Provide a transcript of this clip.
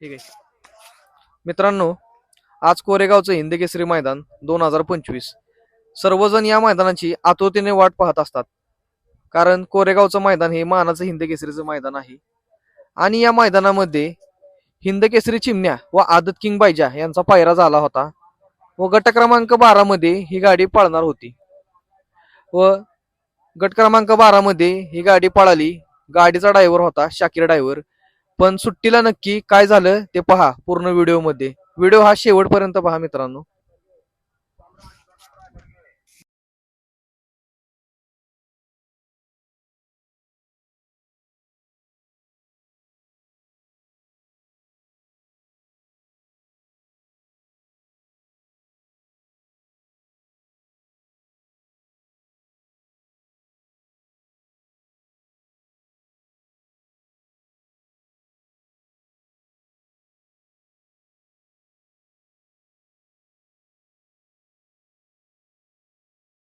ठीक आहे. मित्रांनो आज कोरेगावचं हिंदकेसरी मैदान दोन हजार पंचवीस. सर्वजण या मैदानाची आतुरतेने वाट पाहत असतात. कारण कोरेगावचं मैदान हे मानाचं हिंदकेसरीचं मैदान आहे. आणि या मैदानामध्ये हिंद केसरी चिमण्या व आदत किंग बायजा यांचा पायरा झाला होता व गट क्रमांक बारा मध्ये ही गाडी पळणार होती. व गट क्रमांक बारामध्ये ही गाडी पळाली. गाडीचा ड्रायव्हर होता शाकीर ड्रायव्हर पण सुट्टीला नक्की काय झालं ते पहा पूर्ण व्हिडिओमध्ये व्हिडिओ हा शेवटपर्यंत पहा मित्रांनो.